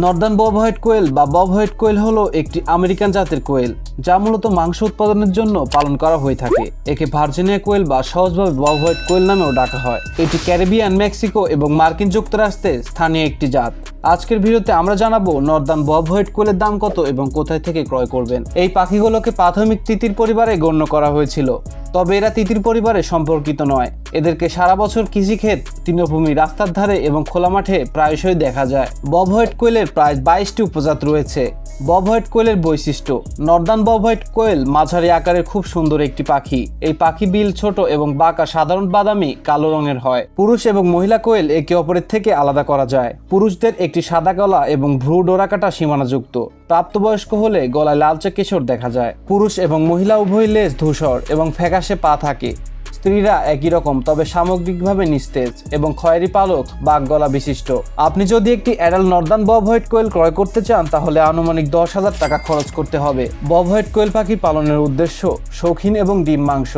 Northern Bob white কোয়েল বা Bob white কোয়েল হলো একটি আমেরিকান জাতের কোয়েল, যা মূলত মাংস উৎপাদনের জন্য পালন করা হয়ে থাকে। একে ভার্জিনিয়া কোয়েল বা সহজভাবে বব হোয়াইট কোয়েল নামেও ডাকা হয়। এটি ক্যারিবিয়ান, মেক্সিকো এবং মার্কিন যুক্তরাষ্ট্রের স্থানীয় একটি জাত। আজকের ভিডিওতে আমরা জানাব নর্দার্ন বব হোয়াইট কোয়েলের দাম কত এবং কোথায় থেকে ক্রয় করবেন। এই পাখিগুলোকে প্রাথমিক তিতির পরিবারে গণ্য করা হয়েছিল। তবে এরা তিতির পরিবারে সম্পর্কিত নয়। এদেরকে সারা বছর কৃষিক্ষেত, তৃণভূমি, রাস্তার ধারে এবং খোলা মাঠে প্রায়শই দেখা যায়। বব হোয়াইট কোয়েলের প্রায় বাইশটি উপজাত রয়েছে। বব হোয়াইট কোয়েলের বৈশিষ্ট্য, নর্দান বব হোয়াইট কোয়েল মাঝারি আকারের খুব সুন্দর একটি পাখি। এই পাখি বিল ছোট এবং বাঁকা সাধারণ বাদামি কালো রঙের হয়। পুরুষ এবং মহিলা কোয়েল একে অপরের থেকে আলাদা করা যায়। পুরুষদের একটি সাদা গলা এবং ভ্রু ডোরাকাটা সীমানাযুক্ত। প্রাপ্তবয়স্ক হলে গলায় লালচে কেশর দেখা যায়। পুরুষ এবং মহিলা উভয় লেজ ধূসর এবং ফ্যাকাশে পা থাকে। স্ত্রীরা একই রকম, তবে সামগ্রিকভাবে নিস্তেজ এবং খয়েরি পালক বা গলা বিশিষ্ট। আপনি যদি একটি adult northern Bob white quail ক্রয় করতে চান, তাহলে আনুমানিক দশ হাজার টাকা খরচ করতে হবে। বব হোয়াইট কোয়েল পাখি পালনের উদ্দেশ্য শৌখিন এবং ডিম মাংস।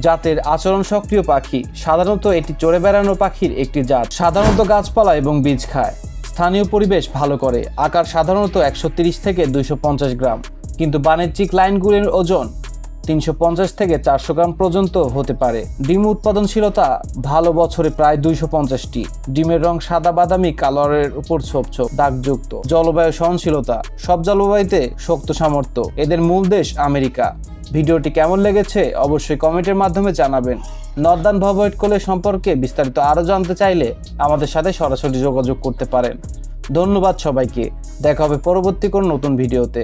জাতের আচরণ সক্রিয় পাখি। সাধারণত এটি চড়ে বেড়ানো পাখির একটি জাত। সাধারণত গাছপালা এবং বীজ খায়। স্থানীয় পরিবেশ ভালো করে। আকার সাধারণত একশো থেকে দুইশো পঞ্চাশ গ্রাম। কিন্তু বাণিজ্যিক লাইনগুলির ওজন তিনশো পঞ্চাশ থেকে চারশো গ্রাম পর্যন্ত হতে পারে। ডিম উৎপাদনশীলতা ভালো বছরে প্রায় দুইশো পঞ্চাশটি। ডিমের রং সাদা বাদামি, কালারের উপর ছোপ ছোপ, দাগযুক্ত। জলবায়ু সহনশীলতা, সব জলবায়ুতে শক্ত সামর্থ্য। এদের মূল দেশ আমেরিকা। ভিডিওটি কেমন লেগেছে অবশ্যই কমেন্টের মাধ্যমে জানাবেন। নর্দান ভবয়েট কোলে সম্পর্কে বিস্তারিত আরও জানতে চাইলে আমাদের সাথে সরাসরি যোগাযোগ করতে পারেন। ধন্যবাদ সবাইকে। দেখা হবে পরবর্তী কোনো নতুন ভিডিওতে।